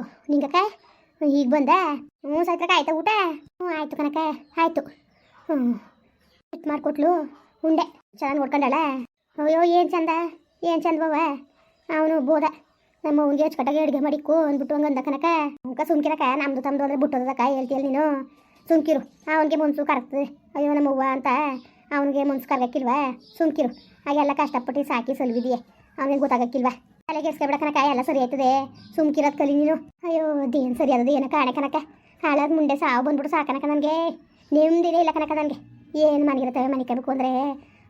ನಿಂಗಕ್ಕ ಈಗ ಬಂದ? ಹ್ಞೂ ಸಾಯ್ತಕ್ಕ ಆಯ್ತಾ ಊಟ? ಹ್ಞೂ ಆಯ್ತು ಕನಕ ಆಯಿತು. ಹ್ಞೂ ಇಟ್ಟು ಮಾಡಿಕೊಟ್ಲು, ಉಂಡೆ. ಚೆನ್ನಾಗಿ ನೋಡ್ಕೊಂಡಲ್ಲ? ಅಯ್ಯೋ, ಏನು ಚಂದ? ಏನು ಚಂದವ ಅವನು ಬೋದ ನಮ್ಮ ಅವ್ನಿಗೆ ಅಚ್ಚುಕಟ್ಟಾಗಿ ಅಡುಗೆ ಮಾಡಿಕ್ಕು ಅಂದ್ಬಿಟ್ಟು ಹಂಗಂದ ಕನಕ ಅಂಕ ಸುಮ್ಕಿರಕ ನಮ್ದು ತಮ್ಮದು ಅಂದ್ರೆ ಬಿಟ್ಟೋದಕ್ಕ ಹೇಳ್ತೀಯಲ್ಲ ನೀನು? ಸುಮ್ಕಿರು. ಅವನಿಗೆ ಮುನ್ಸು ಕರಗ್ತದೆ. ಅಯ್ಯೋ, ನಮ್ಮ ಅವ್ವ ಅಂತ ಅವನಿಗೆ ಮುನ್ಸು ಕರಗಕ್ಕಿಲ್ವ? ಸುಮ್ಕಿರು. ಹಾಗೆಲ್ಲ ಕಷ್ಟಪಟ್ಟು ಸಾಕಿ ಸಲ್ವಿದೆಯೇ. ಅವನಿಗೆ ಗೊತ್ತಾಗಕ್ಕಿಲ್ವಾ? ತಲೆಗೆ ಎಸ್ಕೊಬಿಡ ಕನಕ ಎಲ್ಲ ಸರಿ ಆಯ್ತದೆ. ಸುಮ್ಕಿರೋದು ಕಲಿ ನೀನು. ಅಯ್ಯೋ, ದೇನ್ ಸರಿ ಅದ ಏನೋ ಕಾಣೆ ಕನಕ ಹಾಳಾದ ಮುಂಡೆ ಸಾವು ಬಂದ್ಬಿಟ್ಟು ಸಾಕನಕ ನನಗೆ. ನೆಮ್ಮದಿನೇ ಇಲ್ಲ ಕನಕ ನನಗೆ. ಏನು ಮನೆಗಿರ್ತವೆ ಮನೆ ಕಬೇಕು ಅಂದರೆ?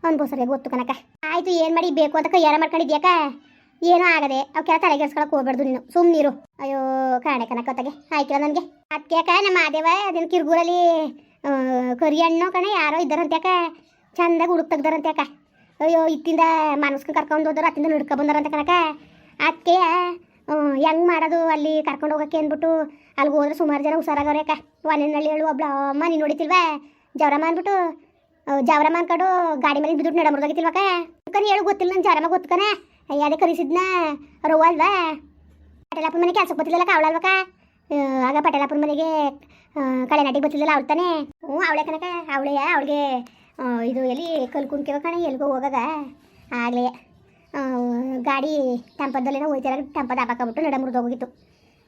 ಅವ್ನಿಗೂ ಸರಿಯಾಗಿ ಗೊತ್ತು ಕನಕ ಆಯಿತು, ಏನು ಮಾಡಿ ಬೇಕು ಅಂತ ಕೈಯಾರ ಮಾಡ್ಕೊಂಡಿದ್ಯಾಕ ಏನೂ ಆಗದೆ. ಅವಕ್ಕೆಲ್ಲ ತಲೆಗೆಡ್ಸ್ಕೊಳಕ್ ಹೋಗ್ಬಾರ್ದು ನೀನು. ಸುಮ್ಮನಿರು ಅಯ್ಯೋ, ಕಾಣೆ ಕನಕ ಹೊತ್ತಗೆ ಆಯ್ತಿಲ್ಲ ನನಗೆ. ಅದಕ್ಕೆ ನಮ್ಮ ಮಾದೇವ ಅದನ್ನ ಕಿರ್ಗೂರಲ್ಲಿ ಕರಿ ಹಣ್ಣು ಕಣ, ಯಾರೋ ಇದ್ದಾರಂತ್ಯಾಕ ಚಂದಾಗಿ ಹುಡುಕ್ ತೆಗ್ದಾರಂತ್ಯಾಕ ಅಯ್ಯೋ, ಇತ್ತಿಂದ ಮನಸ್ಕೊಂಡು ಕರ್ಕೊಂಡು ಹೋದ್ರು, ಅತ್ತಿಂದ ನಡ್ಕೊ ಬಂದಾರಂತ ಕನಕ ಅದಕ್ಕೆ ಹೆಂಗ್ ಮಾಡೋದು ಅಲ್ಲಿ ಕರ್ಕೊಂಡು ಹೋಗಕ್ಕೆ ಅಂದ್ಬಿಟ್ಟು, ಅಲ್ಲಿಗೆ ಹೋದ್ರೆ ಸುಮಾರು ಜನ ಹುಷಾರಾಗವ್ರೆ ಅಕ್ಕ. ಒನೆನಳ್ಳಿ ಹೇಳು, ಒಬ್ಳ ಅಮ್ಮ ನೀನು ನೋಡಿತಿಲ್ವಾ? ಜವರಮ್ಮ ಅಂದ್ಬಿಟ್ಟು ಜವರಮ್ಮ ಅನ್ಕೊಂಡು ಗಾಡಿ ಮೇಲೆ ಬಿದ್ದು ನಡ ಮುರಿದಾಗಿತ್ತಿಲ್ವಕ್ಕ ಕರಿ ಹೇಳು, ಗೊತ್ತಿಲ್ಲ ನನ್ನ ಜವರಮ್ಮ, ಗೊತ್ತಕನೆ? ಅದೇ ಕರಿಸಿದ್ನ? ರವ್ವ ಅಲ್ವಾ? ಪಟೇಲಪ್ಪನ ಮನೆ ಕೆಲಸಕ್ಕೆ ಅವಳ ಆಗ ಪಟೇಲಾಪುರ ಮನೆಗೆ ಕಳೆ ನಾಟಿಗೆ ಬರ್ತಿದ್ದಲ್ಲ ಅವಳು ತಾನೇ? ಹ್ಞೂ, ಅವಳೆ ಕನಕ ಅವಳೆಯ ಅವಳಿಗೆ ಇದು ಎಲ್ಲಿ ಕಲ್ಕೊಂಡು ಕೇಳೋ ಕಣ, ಎಲ್ಗೋ ಹೋಗಾಗ? ಆಗಲೇ. ಗಾಡಿ ಟೆಂಪದಲ್ಲೇನೋ ಹೋಯ್ತಾರೆ ಟೆಂಪದ ಹಾಕಾಬಿಟ್ಟು ನಡ ಮುರಿದೋಗಿತ್ತು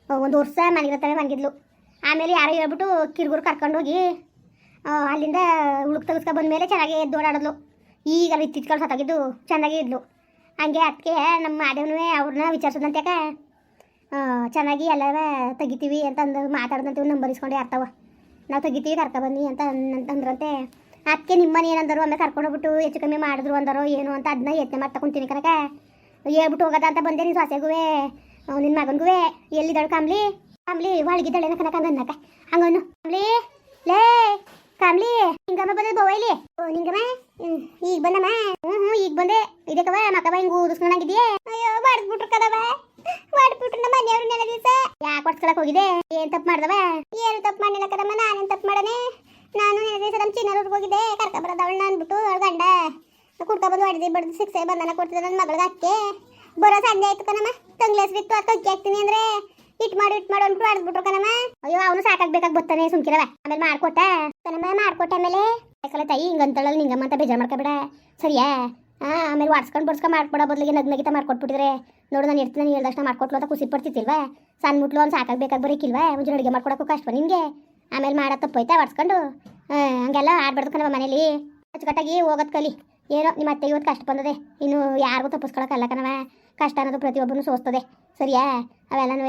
ಒಂದು ವರ್ಷ ಮನೆಗಿರ್ತಾವೆ ಮನಗಿದ್ಲು ಆಮೇಲೆ ಯಾರೋ ಹೇಳ್ಬಿಟ್ಟು ಕಿರುಗುರು ಕರ್ಕೊಂಡೋಗಿ ಹೋಗಿ ಅಲ್ಲಿಂದ ಉಳುಕ್ ತೆಗಿಸ್ಕೊ ಬಂದಮೇಲೆ ಚೆನ್ನಾಗಿ ಎದ್ದು ಓಡಾಡಿದ್ಲು. ಈಗ ಇತ್ತಿತ್ಕೊಂಡು ಸತ್ತಾಗಿದ್ದು ಚೆನ್ನಾಗಿ ಇದ್ಲು. ಹಂಗೆ ಅದಕ್ಕೆ ನಮ್ಮ ಮಾದೇವನು ಅವ್ರನ್ನ ವಿಚಾರಿಸೋದಂತ್ಯಾಕ ಚೆನ್ನಾಗಿ ಎಲ್ಲವೇ ತೆಗಿತೀವಿ ಅಂತಂದು ಮಾತಾಡ್ದಂತೀವಿ ನಂಬರ್ ಇಸ್ಕೊಂಡು ಯಾರ್ತವ ನಾವು ತೆಗಿತೀವಿ ಕರ್ಕೊ ಬನ್ನಿ ಅಂತ ಅಂದ್ರಂತೆ. ಅದಕ್ಕೆ ನಿಮ್ಮನೆ ಏನಂದರು? ಒಮ್ಮೆ ಕರ್ಕೊಂಡು ಹೋಗ್ಬಿಟ್ಟು ಹೆಚ್ಚು ಕಮ್ಮಿ ಮಾಡಿದ್ರು ಅಂದರು. ಏನು ಅಂತ ಅದನ್ನ ಯತ್ನೆ ಮಾಡಿ ತಗೊಂತೀನಿ ಕನಕ ಹೇಳ್ಬಿಟ್ಟು ಹೋಗೋದ ಅಂತ ಬಂದೆ ನೀನು ಸೊಸೆಗುವೆ ನಿನ್ನ ಮಗನಿಗೂ ಎಲ್ಲಿದ್ದಾಳು ಕಾಮ್ಲಿ? ಕಾಮ್ಲಿ ಒಳಗಿದ್ದಾಳೆ ಕನಕ ಹಂಗನ್ನಕ ಹಂಗನ್ನು ಕಾಮ್ಲಿ, ಲೇ, ಕಾಮ್ಲಿ ಹಿಂಗಮ್ಮ ಬಂದ ಬೋವೈಲಿ ಓ, ನಿಂಗಮ್ಮ ಈಗ ಬಂದಮ್ಮ? ಹ್ಞೂ ಹ್ಞೂ ಈಗ ಬಂದೆ. ಇದಕ್ಕವ, ಮಕ್ಕವ ಹಿಂಗೆ ಊದಿಸ್ಕೊಂಡಂಗಿದೆಯೇ ಅಯ್ಯೋ ಬಾಡ್ಬಿಟ್ರು ಕದವ ಬಾಡ್ಬಿಟ್ರು ನಮ್ಮ ಮನೆಯವ್ರು ನೆಲ ದಿವಸ. ಯಾಕೆ ಹೊಡ್ಸ್ಕೊಳಕ್ ಹೋಗಿದೆ ಏನ್ ತಪ್ಪು ಮಾಡ್ದವ? ಏನು ತಪ್ಪು ಮಾಡಿಲ್ಲ ಕದಮ್ಮ ನಾನೇನು ತಪ್ಪು ಮಾಡನೆ? ನಾನು ದಿವಸ ನಮ್ಮ ಚಿನ್ನರೂರ್ಗೆ ಹೋಗಿದ್ದೆ ಕರ್ಕ ಬರೋದವಳನ್ನ ಅಂದ್ಬಿಟ್ಟು ಅವ್ಳ ಗಂಡ ಕುಡ್ಕೊಬಂದು ಹೊಡೆದಿ ಬಡ್ದು ಸಿಕ್ಸೆ ಬಂಧನ ಕೊಡ್ತಿದ್ದ ನನ್ನ ಮಗಳಿಗೆ ಅಕ್ಕೆ ಬರೋ ಸಂಜೆ ಆಯ್ತು ಕಣಮ್ಮ ತಂಗ್ಲೇಸ್ ಬಿತ್ತು ಅದು ಅಕ್ಕಿ ಹಾಕ್ತೀನಿ ಅಂದ್ರೆ ಇಟ್ ಮಾಡಿ, ಇಟ್ ಮಾಡು ಅಂದ್ಬಿಟ್ಟು ಹೊಡೆದ್ಬಿಟ್ರು ಕಣಮ್ಮ. ಅಯ್ಯೋ, ಅವನು ಸಾಕಾಗ್ಬೇಕಾಗಿ ಬರ್ತಾನೆ ಸುಮ್ಕಿರವ. ಆಮೇಲೆ ಮಾಡ್ಕೊಟ್ಟ. ಕಣಮ್ಮ, ಮಾಡ್ಕೊಟ್ಟ ಆಮೇಲೆ ಯಾಕಲ್ಲ ತಾಯಿ, ಹಿಂಗಂತಳಲ್ಲ ನಿಂಗಮ್ಮ ಅಂತ ಬೇಜಾರು ಮಾಡ್ಕೊಬೇಡ. ಸರಿಯಾ? ಹಾ ಆಮೇಲೆ ವಾಡ್ಸ್ಕೊಂಡು ಬರ್ಸ್ಕೊಂಡು ಮಾಡ್ಕೊಡೋ ಬದಲಿಗೆ ನಗ್ ನಗಿತ ಮಾಡ್ಕೊಟ್ಬಿಟ್ಟಿದ್ರೆ. ನೋಡು, ನಾನು ಇರ್ತೀನಿ, ನಾನು ಹೇಳ್ದಷ್ಟು ಮಾಡ್ಕೊಟ್ಲು ಅಂತ ಖುಷಿ ಪಡ್ತಿತ್ತಿಲ್ವಾ ಸಣ್ಣ ಮುಟ್ಲು ಅವ್ನು ಸಾಕಾಗ್ಬೇಕಾಗಿ ಬರೀಕಿಲ್ವಾ? ಮುಂಚೆ ಅಡುಗೆ ಮಾಡ್ಕೊಡೋಕ್ಕೂ ಕಷ್ಟ ನಿನಗೆ. ಆಮೇಲೆ ಮಾಡೋ ತಪ್ಪೋಯ್ತಾ ಹೊಡ್ಸ್ಕೊಂಡು ಹಂಗೆಲ್ಲ ಆಡ್ಬಾರ್ದು ಕಣವ ಮನೇಲಿ. ಅಚ್ಚುಕಟ್ಟಾಗಿ ಹೋಗೋದು ಕಲಿ. ಏನೋ ನಿಮ್ಮ ಅತ್ತೆಗೆ ಇವತ್ತು ಕಷ್ಟ ಬಂದದೆ. ಇನ್ನು ಯಾರಿಗೂ ತಪ್ಪಿಸ್ಕೊಳಕ್ಕಲ್ಲ ಕಣವ ಕಷ್ಟ ಅನ್ನೋದು ಪ್ರತಿಯೊಬ್ಬರೂ ಸೋಸ್ತದೆ. ಸರಿಯಾ? ಅವೆಲ್ಲನೂ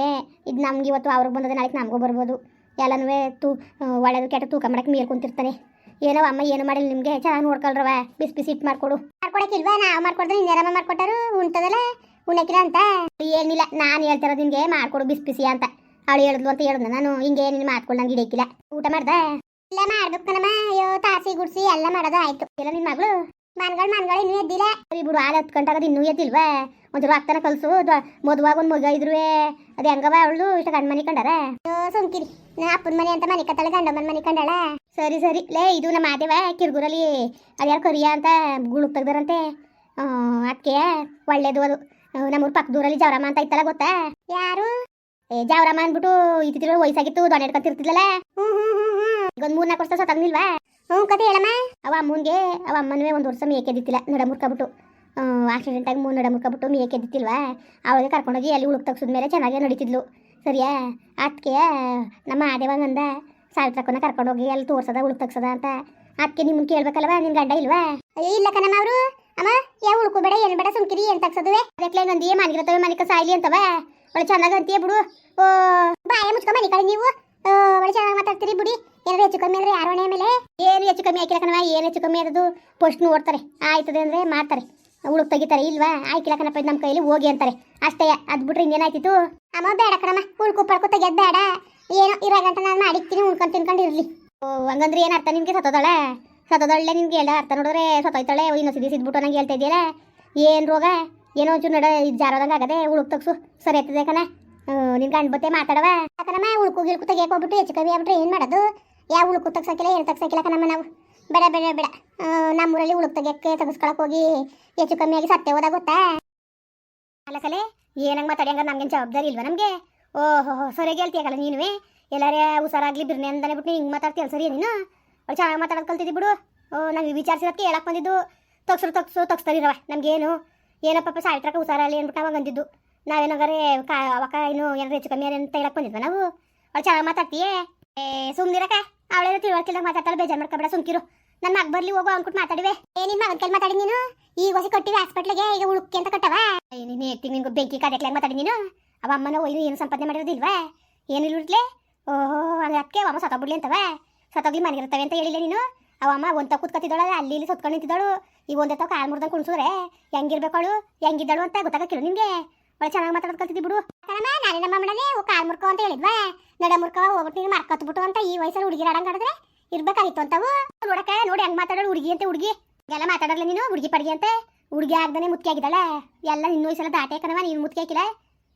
ಇದು ನಮ್ಗೆ ಇವತ್ತು ಅವ್ರಿಗೆ ಬಂದದೆ ನಾಳೆ ನಮಗೂ ಬರ್ಬೋದು. ಎಲ್ಲನೂ ತೂ ಒಳ್ಳೆದು ಕೆಟ್ಟ ತೂಕ ಮಾಡಕ್ಕೆ ಮೇಲ್ ಕುಂತಿರ್ತಾನೆ ಏನೋ ಅಮ್ಮ ಏನು ಮಾಡಿಲ್ಲ ನಿಮಗೆ? ಚೆನ್ನಾಗಿ ನೋಡ್ಕೊಳ್ರವ ಬಿಸಿ ಬಿಸಿ ಇಟ್ಟು ಮಾಡ್ಕೊಡು. ಮಾಡ್ಕೊಡಕ್ಕಿಲ್ವಾ ನಾವು ಮಾಡ್ಕೊಡ್ದೆ ನಿನ್ನೆರಮ್ಮ ಮಾಡ್ಕೊಟ್ಟಾರು? ಉಣ್ತದಲ್ಲ? ಉಣ್ಣಕ್ಕಿಲ್ಲ ಅಂತ? ಏನಿಲ್ಲ, ನಾನು ಹೇಳ್ತಿರೋದು ನಿಮಗೆ ಮಾಡ್ಕೊಡು ಬಿಸಿ ಬಿಸಿ ಅಂತ. ಅವಳು ಹೇಳಿದ್ಲು ಅಂತ ಹೇಳಿದ್ನ ನಾನು ಹಿಂಗೆ ನಿನ್ನ ಮಾತ್ಕೊಂಡು ನಂಗೆ ಹಿಡಿಯಕ್ಕಿಲ್ಲ ಊಟ ಮಾಡ್ದ? ಇಲ್ಲ ಮಾಡ್ಬೇಕು ಕಣಮ್ಮ ಅಯ್ಯೋ ತಾಸಿ ಗುಡ್ಸಿ ಎಲ್ಲ ಮಾಡೋದು ಆಯ್ತು. ಇಲ್ಲ ನಿನ್ನ ಮಗಳು? ಮನ್ಗಳು ಮನ್ಗಳು ಇನ್ನೂ ಎದ್ದಿಲ್ಲ. ಸರಿ ಬಿಡು ಹಾಲು ಹತ್ಕೊಂಡಾಗದು ಇನ್ನೂ ಎದ್ದಿಲ್ವಾ? ಒಂಚೂರು ಅಕ್ಕನ ಕಲ್ಸು ಮದುವಾಗ ಒಂದು ಮಗ ಇದ್ರುವೆ. ಅದು ಹೆಂಗವ ಅವಳು ಇಷ್ಟ ಗಂಡ ಮನೆ ಕಂಡಾರ? ಸುಮ್ಕಿರಿ. ನಾ ಅಪ್ಪನ ಮನೆ ಅಂತ ಮನೆ ಕತ್ತಳೆ ಗಂಡಮ್ಮನ ಮನೆ ಕಂಡಾಳ? ಸರಿ ಸರಿ. ಲೇ ಇದು ನಮ್ಮ ಮಾದೇವ ಕಿರ್ಗುರಲ್ಲಿ. ಅದ್ಯಾರು ಕರಿಯ ಅಂತ ಗುಳು ತೆಗ್ದಾರಂತೆ. ಅದಕ್ಕೆ ಒಳ್ಳೇದು ಅದು. ನಮ್ಮೂರು ನಮ್ಮೂರ್ ಪಕ್ಕದೂರಲ್ಲಿ ಜವರಮ್ಮ ಅಂತ ಇತ್ತಲ್ಲ ಗೊತ್ತಾ? ಯಾರು? ಏ ಜವರಮ್ಮ ಅಂದ್ಬಿಟ್ಟು ಇತ್ತಿರೋ ವಯಸ್ಸಾಗಿತ್ತು, ದೊಡ್ಡ ಹಿಡ್ಕೊತಿರ್ತಿದ್ಲಲ್ಲ ಒಂದ್ ಮೂರ್ ಮೂರ್ನಾಲ್ಕು ವರ್ಷ ಸತ್ತಿಲ್ವಾ ಹ್ಞೂ ಕತೆ ಹೇಳಮ್ಮ. ಅವ ಅಮ್ಮನಿಗೆ, ಅವ ಅಮ್ಮನವೇ ಒಂದು ವರ್ಷ ಮೇಕೆ ಎದ್ದಿತ್ತಿಲ್ಲ ನಡ ಮುರ್ಕೊಬಿಟ್ಟು ಆಕ್ಸಿಡೆಂಟಾಗಿ ಮೂರು ನಡ ಮುರ್ಕೊಬಿಟ್ಟು ಮೇಕೆ ಎದ್ದಿತ್ತಿಲ್ವಾ? ಅವಳಿಗೆ ಕರ್ಕೊಂಡೋಗಿ ಅಲ್ಲಿ ಉಳುಕ್ ತಗ್ಸಿದ ಮೇಲೆ ಚೆನ್ನಾಗೇ ನಡೀತಿದ್ಲು. ಸರಿಯಾ? ಅದಕ್ಕೆ ನಮ್ಮ ಆದೇವಂಗಂದ ಸಾವಿತ್ರಕ್ಕನ ಕರ್ಕೊಂಡೋಗಿ ಅಲ್ಲಿ ತೋರ್ಸದ, ಉಳುಕ್ ತಗ್ಸದ ಅಂತ. ಅದಕ್ಕೆ ನಿಮ್ಗೆ ಕೇಳ್ಬೇಕಲ್ವಾ? ನಿನ್ ಗಂಡ ಇಲ್ವಾ? ಇಲ್ಲ ಕಣಮ್ಮ ಅವರು. ಅಮ್ಮ ಯಾವ ಉಳ್ಕೋಬೇಡ ಏನು ಬೇಡ, ಸುಮ್ಕಿರಿ, ಏನು ತಗ್ಸದುವೆ? ಅದಕ್ಕೆ ನಂದಿ ಮನೆಗಿರ್ತವೆ ಮನಿಕ ಸಾಯ್ಲಿ ಅಂತವ. ಒಳ್ಳೆ ಚೆನ್ನಾಗಿ ಅಂತೀಯ ಬಿಡು. ಬಾಯ ಮುಚ್ಕೊ ಮನೆ ಕಡೆ ನೀವು. ಒಳ್ಳೆ ಚೆನ್ನಾಗಿ ಮಾತಾಡ್ತೀರಿ ಬಿಡಿ. ಏನಾದ್ರು ಹೆಚ್ಚು ಕಮ್ಮಿ ಅಂದ್ರೆ ಯಾರು ಮನೆ ಮೇಲೆ? ಏನು ಹೆಚ್ಚು ಕಮ್ಮಿ ಹಾಕಿಲ್ಲ ಕಣವ ಏನು ಹೆಚ್ಚು ಕಮ್ಮಿ ಆದದು ಪೋಸ್ಟ್ ನೋಡ್ತಾರೆ. ಆಯ್ತದೆ ಅಂದ್ರೆ ಮಾಡ್ತಾರೆ. ಉಳುಕ್ ತೆಗಿತಾರೆ, ಇಲ್ವಾ? ಆಯ್ಕಿಲ್ಲ ಕಣಪ್ಪ ನಮ್ಮ ಕೈಲಿ ಹೋಗಿ ಅಂತಾರೆ. ಅಷ್ಟೇ, ಅದ್ ಬಿಟ್ರೆ ಇನ್ನೇನಾಯ್ತಿತ್ತು ಅಮ್ಮ ಬೇಡ ಕಣಮ್ಮ. ಉಳ್ಕು ಪಡ್ಕೊ ತೆಗಿಯೋದು ಬೇಡ. ಏನೋ ಇರೋ ಗಂಟೆ ನಾನು ಮಾಡಿಕ್ತೀನಿ ಉಣ್ಕೊಂಡು ತಿನ್ಕೊಂಡು ಇರ್ಲಿ. ಹಂಗಂದ್ರೆ ಏನು ಅರ್ಥ ನಿನ್ಗೆ? ಸತ್ತೋದಳೆ? ಸತ್ತೋದಳ್ಳೆ ನಿನ್ಗೆ ಎಲ್ಲ ಅರ್ಥ ನೋಡಿದ್ರೆ ಸತ್ತೋಯ್ತಾಳೆ. ಇನ್ನೊಂದು ಸಿದಿ ಸಿದ್ಬಿಟ್ಟು ನಂಗೆ ಹೇಳ್ತಾ ಇದೆಯಲ್ಲ ಏನು ರೋಗ? ಏನೋ ಒಂಚೂರು ನಡ, ಇದು ಜಾರೋದಂಗ ಆಗದೆ, ಉಳುಕ್ ತಗ್ಸು. ಸರಿ ಆಯ್ತದೆ ಕಣ. ನಿನ್ ಗಂಡ ಬತ್ತೆ ಮಾತಾಡವ. ಯಾಕನಮ್ಮ ಉಳುಕು ಗಿಳುಕು ತೆಗಿಯಕ್ಕೆ ಹೋಗ್ಬಿಟ್ಟು, ಹೆಚ್ಚು ಕಮ್ಮಿ ಆಗ್ಬಿಟ್ರೆ ಏನು ಮಾಡೋದು? ಯಾವ ಉಳುಕು ತಗ್ಸಕ್ಕಿಲ್ಲ ಏನು ತಗ್ಸಕ್ಕಿಲ್ಲ ಕಣಮ್ಮ ನಾವು. ಬೇಡ ಬೇಡ ಬೇಡ. ನಮ್ಮೂರಲ್ಲಿ ಉಳುಕ್ ತೆಗಿಯಕ್ಕೆ ತೆಗಿಸ್ಕೊಳಕ್ ಹೋಗಿ, ಹೆಚ್ಚು ಕಮ್ಮಿ ಆಗಿ ಸತ್ತೆ ಹೋದಾಗ ಗೊತ್ತಾ? ಅಲ್ಲ ಕಲೆ, ಏನಂಗೆ ಮಾತಾಡಿ ಹಂಗ ನಮ್ಗೇನು ಜವಾಬ್ದಾರಿ ಇಲ್ವಾ ನಮಗೆ? ಓಹೋ ಸರಿಯಾಗಿ ಹೇಳ್ತೀಯಲ್ಲ ನೀನುವೆ. ಎಲ್ಲರೇ ಹುಷಾರಾಗ್ಲಿ ಬಿರ್ನೆ ಅಂತಾನೆ ಬಿಟ್ಟು ಹಿಂಗೆ ಮಾತಾಡ್ತೀಯಲ್ಲ ಸರಿ ನೀನು? ಚೆನ್ನಾಗಿ ಮಾತಾಡೋದು ಕಲ್ತಿದ್ದಿ ಬಿಡು. ಓ, ನಂಗೆ ವಿಚಾರಿಸಿದಕ್ಕೆ ಹೇಳಕ್ ಬಂದಿದ್ದು. ತಗ್ಸರು ತಗ್ಸು ತಗ್ಸ್ತಾರಿರವ ನಮ್ಗೇನು? ಏನೋ ಪಾಪ ಸಾವಿತ್ರಕ ಹುಷಾರಲ್ಲಿ ಅಂದ್ಬಿಟ್ಟು ಅವಾಗ ಅಂದಿದ್ದು ನಾವೇನಾಗಾರೆ ಕಾ, ಅವಕ್ಕ ಇನ್ನು ಏನಾರು ಹೆಚ್ಚು ಕಮ್ಮಿ ಅಂತ ಹೇಳಕ್ ಬಂದಿದ್ವ ನಾವು? ಅವ್ಳು ಚೆನ್ನಾಗಿ ಮಾತಾಡ್ತೀಯೇ? ಏ, ಸುಮ್ನಿರಕ. ಅವಳೇನೋ ತಿಳುವಳಿಕೆಲ್ದಾಗ ಮಾತಾಡ್ತಾಳೆ ಬೇಜಾರು ಮಾಡ್ಕೊಬೇಡ, ಸುಮ್ಕಿರು. ನನ್ನ ಮಗ ಬರ್ಲಿ, ಹೋಗೋ ಅಂದ್ಬಿಟ್ಟು ಮಾತಾಡಿವೆ. ಏ ನಿನ್ನ ಮಗನ ಕೈಲಿ ಮಾತಾಡಿ ನೀನು? ಈಗ ಹೊಸ ಕೊಟ್ಟಿವಿ ಹಾಸ್ಪಿಟ್ಲಿಗೆ, ಈಗ ಉಳುಕಿ ಅಂತ ಕಟ್ಟವ? ನೀನು ಹೇಳ್ತೀನಿ ನಿನ್ಗೆ ಬೆಂಕಿ ಕಾದಕ್ಲಾಗ ಮಾತಾಡಿ ನೀನು? ಅವ ಅಮ್ಮನ ಒಯ್ದು ಏನು ಸಂಪಾದನೆ ಮಾಡಿರೋದಿಲ್ವಾ ಏನಿಲ್ಲ ಓಹೋ ಅದಕ್ಕೆ ಅಮ್ಮ ಸತ್ತೋಗ್ಬಿಡ್ಲಿ ಅಂತವ? ಸತ್ತೋಗ್ಲಿ ಮನೆಗಿರ್ತವೆ ಅಂತ ಹೇಳಿಲ್ಲ ನೀನು? ಅವ ಅಮ್ಮ ಒಂದ ಕೂತ್ಕೊತಿದ್ದಾಳ ಅಲ್ಲಿ ಇಲ್ಲಿ ಸುತ್ಕೊಂಡು ನಿಂತಿದ್ದಾಳು. ಈ ಒಂದೇ ಕಾಲು ಮುರ್ದಂಗೆ ಕುಣಿಸಿದ್ರೆ ಹೆಂಗಿರ್ಬೇಕಳು ಹೆಂಗಿದ್ದಾಳು ಅಂತ ಗೊತ್ತಾಗಕ್ಕಿಲ್ಲ ನಿಮಗೆ? ಒಳ್ಳೆ ಚೆನ್ನಾಗಿ ಮಾತಾಡೋದು ಕಲ್ತಿದ್ದಿ ಬಿಡು. ಕಣಮ್ಮ ನಾನೇ ನಮ್ಮ ಮಾಡಲಿ ಕಾಲ್ ಮುರ್ಕೋ ಅಂತ ಹೇಳಿದ್ವಾ? ನಡ ಮುರ್ಕವ ಹೋಗ್ಬಿಟ್ಟು ನೀನು ಮರ್ಕತ್ಬಿಟ್ಟು ಅಂತ ಈ ವಯಸ್ಸಲ್ಲಿ ಹುಡುಗಿರ ಆಡಂಗಾಡಿದ್ರೆ ಇರ್ಬೇಕಾಗಿತ್ತು ಅಂತವು? ನೋಡಕ ನೋಡಿ ಹೆಂಗ್ ಮಾತಾಡೋಳು ಹುಡುಗಿ ಅಂತ ಹುಡುಗಿ. ಎಲ್ಲ ಮಾತಾಡಲ್ಲ ನೀನು ಹುಡುಗಿ ಪಡ್ಗಿ ಅಂತ? ಹುಡುಗಿ ಆಗ್ದೇ ಮುತ್ತಿ ಆಗಿದ್ದಾಳೆ. ಎಲ್ಲ ನಿನ್ನ ವಯಸ್ಸೆಲ್ಲ ದಾಟೆ ಕಣವ ನೀನು ಮುತ್ಕಿ ಹಾಕಿಲ್ಲ?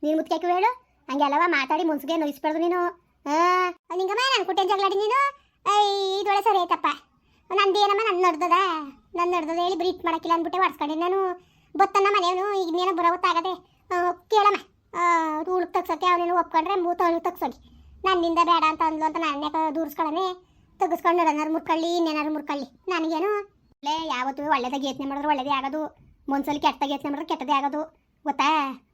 ನೀನು ಮುತ್ಕಿ ಹಾಕಿ ಹೇಳು. ಹಂಗೆಲ್ಲವ ಮಾತಾಡಿ ಮುನ್ಸಿಗೆ ನೋಯಿಸ್ಬಾರ್ದು ನೀನು. ಹಾಂ ನಿಂಗಮ್ಮ ನಾನು ಕುಟ್ಟೆ ಜಗಳಾಡಿ ನೀನು? ಐ ಇದೊಳೆ ಸರಿ ಆಯ್ತಪ್ಪ. ನಂದೇನಮ್ಮ ನನ್ನ ನಡ್ದದ? ನನ್ನ ನಡ್ದದ ಹೇಳಿ ಬ್ರೀಟ್ ಮಾಡಕ್ಕಿಲ್ಲ ಅಂದ್ಬಿಟ್ಟೆ ಹೊಡ್ಸ್ಕೊಂಡೆ ನಾನು ಬತ್ತನ್ನ ಮನೆಯವನು ಇನ್ನೇನೋ ಬರೋ ಗೊತ್ತಾಗದೆ ಕೇಳಮ್ಮ. ರೂಳು ತಗ್ಸೋಕೆ ಅವನೇನು ಒಪ್ಕೊಂಡ್ರೆ ಮೂತ ಉಳುಕ್ ತಗ್ಸೋಗಿ ನನ್ನಿಂದ ಬೇಡ ಅಂತ ಅಂದ್ಲು ಅಂತ ನಾನು ಯಾಕೆ ದೂರಿಸ್ಕೊಳ್ಳನೆ ತೆಗಿಸ್ಕೊಂಡು ಏನಾರು ಮುರ್ಕೊಳ್ಳಿ ಇನ್ನೇನಾರು ಮುರ್ಕೊಳ್ಳಿ. ನನಗೇನು? ಲೇ, ಯಾವತ್ತೂ ಒಳ್ಳೇದಾಗಿ ಯೋಚನೆ ಮಾಡಿದ್ರೆ ಒಳ್ಳೇದೇ ಆಗೋದು. ಮನ್ಸಲ್ಲಿ ಕೆಟ್ಟದಾಗ ಯೋಚನೆ ಮಾಡಿದ್ರೆ ಕೆಟ್ಟದೇ ಆಗೋದು. ಗೊತ್ತಾ?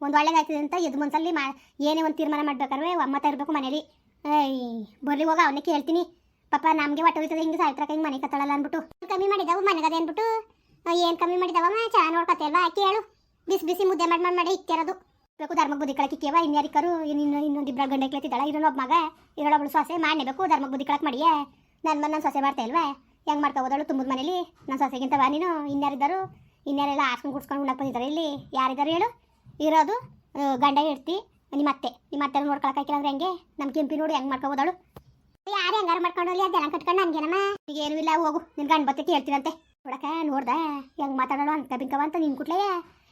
ಒಂದು ಒಳ್ಳೇದಾಗ್ತದೆ ಅಂತ ಇದು ಮನ್ಸಲ್ಲಿ ಮಾ ಏನೇ ಒಂದು ತೀರ್ಮಾನ ಮಾಡ್ಬೇಕಾದ್ರೆ ಅಮ್ಮ ಇರಬೇಕು ಮನೇಲಿ. ಏಯ್, ಬರ್ಲಿ ಹೋಗ, ಅವನೇ ಕೇಳ್ತೀನಿ. ಪಾಪ ನಮಗೆ ಹೊಟ್ಟೆ ಹೋಯ್ತದೆ ಹಿಂಗೆ ಸಾಯ್ತ್ರಕ ಹಿಂಗೆ ಮನೆ ಕತ್ತಳಲ್ಲ ಅಂದ್ಬಿಟ್ಟು. ಕಮ್ಮಿ ಮಾಡಿದವು? ಮನೆಗದೆ ಅಂದ್ಬಿಟ್ಟು ಏನು ಕಮ್ಮಿ ಮಾಡಿದವ ಚೆನ್ನಾಗಿ ನೋಡ್ಕತ್ತೆ ಅಲ್ವಾ? ಕೇಳು ಬಿಸಿ ಬಿಸಿ ಮುದ್ದೆ ಮಾಡಿ ಮಾಡಿ ಮಾಡಿ ಇಕ್ಕಿರೋದು. ಬೇಕು ಧರ್ಮ ಬುದ್ಧಿ ಕಳಕ್ಕೆ ಕೇವ ಇನ್ಯಾರಿಕರು ಇನ್ನು ಇನ್ನೊಂದು ಇಬ್ಬರ ಗಂಡ ಕೇಳ್ತಿದ್ದಾಳ ಇರೋ ಒಬ್ಬ ಮಗ. ಇರೋಳೊಬ್ಳು ಸೊಸೆ. ಮಾಡಲೇಬೇಕು? ಧರ್ಮ ಬುದ್ಧಿ ಕಳಕ್ಕೆ ಮಾಡಿಯೇ? ನನ್ನ ಮನೆ ನನ್ನ ಸೊಸೆ ಮಾಡ್ತಾ ಇಲ್ವಾ? ಹೆಂಗೆ ಮಾಡ್ತಾ ಹೋದಳು ತುಂಬದ ಮನೇಲಿ. ನನ್ನ ಸೊಸೆಗಿಂತ ಬಾ ನೀನು. ಇನ್ಯಾರಿದ್ದಾರು ಇನ್ಯಾರೆಲ್ಲ ಆರ್ಸ್ಕೊಂಡು ಕುಡ್ಸ್ಕೊಂಡು ಉಣ್ಣಕ್ಕೆ ಬಂದಿದ್ದಾರೆ ಇಲ್ಲಿ. ಯಾರಿದ್ದಾರೆ ಹೇಳು? ಇರೋದು ಗಂಡ ಇರ್ತಿ ನಿಮ್ಮ ಅತ್ತೆ. ನಿಮ್ಮ ಅತ್ತೆ ನೋಡ್ಕೊಳಕ್ಕಾಗಿಲ್ಲ ಅಂದ್ರೆ ಹೆಂಗೆ? ನಮ್ಮ ಕೆಂಪಿ ನೋಡಿ, ಹೆಂಗೆ ಮಾಡ್ಕೊ ಹೋದಳು ಯಾರು ಹೆಂಗಾರ ಮಾಡ್ಕೊಂಡು ಹೋಗ್ಲಿ ಅದೆಲ್ಲ ಕಟ್ಕೊಂಡು ನನ್ಗೇನಮ್ಮ? ಏನೂ ಇಲ್ಲ, ಹೋಗು, ನಿನ್ ಗಂಡ ಬತ್ತೆ ಹೇಳ್ತೀನಂತೆ. ನೋಡಕ ನೋಡ್ದ? ಹೆಂಗ್ ಮಾತಾಡೋಣ ಅಂತ ಬಿಂಕವ ಅಂತ ನಿನ್ ಕುಟ್ಲೇ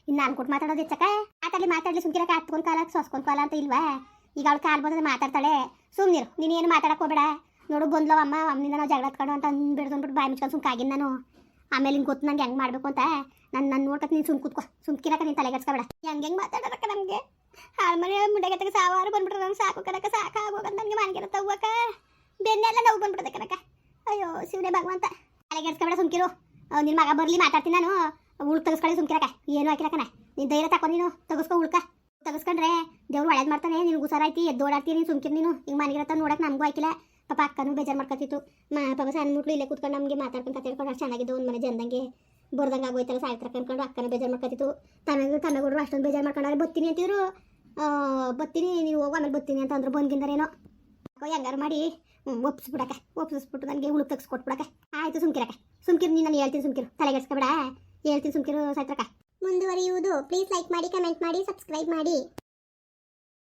ಇನ್ನು ನಾನು ಕೊಟ್ಟು ಮಾತಾಡೋದು ಹೆಚ್ಚಕ್ಕ ಆತಲ್ಲಿ ಮಾತಾಡ್ಲಿ ಸುಮ್ಕಿರಕ ಹತ್ಕೊಂಡ್ ಕಾಲ, ಸೊಸ್ಕೊಂಡ್ ಕಾಲ ಅಂತ ಇಲ್ವಾ? ಈಗ ಅವಳು ಕಾಲ್ ಬಂದ್ರೆ ಮಾತಾಡ್ತಾಳೆ. ಸುಮ್ನಿರು ನೀನೇನು ಮಾತಾಡಕ್ ಹೋಗ್ಬೇಡ. ನೋಡು ಬಂದ್ಲವ ಅಮ್ಮ ಅಮ್ಮನಿಂದ ನಾವು ಜಗಳ ಹತ್ಕೊಂಡು ಅಂತ ಅಂದ್ಬಿಡ್ದು ಅಂದ್ಬಿಟ್ಟು ಬಾಯಿ ಮುಚ್ಕೊಂಡು ಸುಮ್ಕಾಗಿನ ನಾನು. ಆಮೇಲೆ ನಿನ್ ಗೊತ್ತು ನಂಗೆ ಹೆಂಗ್ ಮಾಡ್ಬೇಕು ಅಂತ ನಾನು ನಾನು ನೋಡ್ಕೊತ ನೀನು ಸುಮ್ ಕೂತ್ಕೋ. ಸುಮ್ಕಿರಕ ನೀನು ತಲೆಗೆಡ್ಸ್ಕೊಬೇಡ. ಹೆಂಗೆ ಹೆಂಗೆ ಮಾತಾಡೋದಕ್ಕ ನಮಗೆ? ಹಾಳು ಮನೆ ಮುಂಡೆಗತ್ತಗೆ ಸಾವಿರ ಬಂದ್ಬಿಟ್ರೆ ನಂಗೆ ಸಾಕು ಕನಕ ಸಾಕಾಗೋಗಂತ ನನಗೆ ಮನೆಗೆ ತಗೋಕ ಬೆನ್ನೆಲ್ಲ ಕನಕ ಅಯ್ಯೋ, ಶಿವನೇ ಭಗವಂತ. ತಲೆಗೆಡ್ಸ್ಕೊಬೇಡ ಸುಮ್ಕಿರು. ನಿನ್ನ ಮಗ ಬರಲಿ ಮಾತಾಡ್ತೀನಿ ನಾನು. ಉಳ್ಕ ತಗಸ್ಕೊಳ್ಳಿ ಸುಮ್ಕಿರಕ ಏನು ಹಾಕಿರಕನ ನೀನು ಧೈರ್ಯ ತಕೊ ನೀನು. ತಗಸ್ಕೊ ಉಳ್ಕ. ತಗಸ್ಕೊಂಡ್ರೆ ದೇವ್ರು ಒಳ್ಳೇದು ಮಾಡ್ತಾನೆ, ನಿನ್ಗೆ ಹುಷಾರಾಯ್ತಿ ಎದ್ದು ಓಡಾಡ್ತೀನಿ ನೀನು ಸುಮ್ಕಿರ್ ನೀನು. ಈಗ ಮನೆಗಿರತ್ತ ನೋಡಕ್ಕೆ ನಮಗೂ ಹಾಕಿಲ್ಲ. ಪಾಪ ಅಕ್ಕನೂ ಬೇಜಾರು ಮಾಡ್ಕೊತಿತ್ತು. ಮಾ, ಪಾಪ ಸಣ್ಣ ಮುಟ್ಲು ಇಲ್ಲೇ ಕೂತ್ಕೊಂಡು ನಮಗೆ ಮಾತಾಡ್ಕೊಂಡು ಕತ್ತಿಡ್ಕೊಂಡು ಅಷ್ಟು ಚೆನ್ನಾಗಿದ್ದು ಒಂದು ಮನೆ ಜನದಂಗೆ ಬರ್ದಂಗೆ ಆಗೋಯ್ತಲ್ಲ ಸಾಯ್ತ್ರ ಕನ್ಕೊಂಡು ಅಕ್ಕನ ಬೇಜಾರು ಮಾಡ್ಕೊತಿತ್ತು. ತನಗೆ ತನಗೂಡ್ರು ಅಷ್ಟೊಂದು ಬೇಜಾರು ಮಾಡ್ಕೊಂಡ್ರೆ ಬತ್ತೀನಿ ಅಂತಿದ್ರು. ಬತ್ತೀನಿ ನೀವು ಹೋಗು, ಆಮೇಲೆ ಬತ್ತೀನಿ ಅಂತ ಅಂದ್ರು. ಬಂದ್ಗಿಂದರೇನೋ. ಹೆಂಗಾರು ಮಾಡಿ. ಒಪ್ಪಿಸ್ಬಿಡಕ ಒಪ್ಪಿಸ್ಬಿಟ್ಟು ನನಗೆ ಉಳುಕ್ ತೆಗ್ಸ್ಕೊಟ್ಬಿಡಕ ಆಯ್ತು ಸುಮ್ಕಿರಕ ಸುಮ್ಕಿರು, ನೀನು ಹೇಳ್ತೀನಿ ಸುಮ್ಕಿರು. ತಲೆಗೆಡ್ಸ್ಕೊಬೇಡ ಹೇಳ್ತೀನಿ ಸುಮ್ಕಿರು ಸಾಯ್ತ್ರಕ ಮುಂದುವರಿಯುವುದು. ಪ್ಲೀಸ್ ಲೈಕ್ ಮಾಡಿ ಕಮೆಂಟ್ ಮಾಡಿ ಸಬ್ಸ್ಕ್ರೈಬ್ ಮಾಡಿ.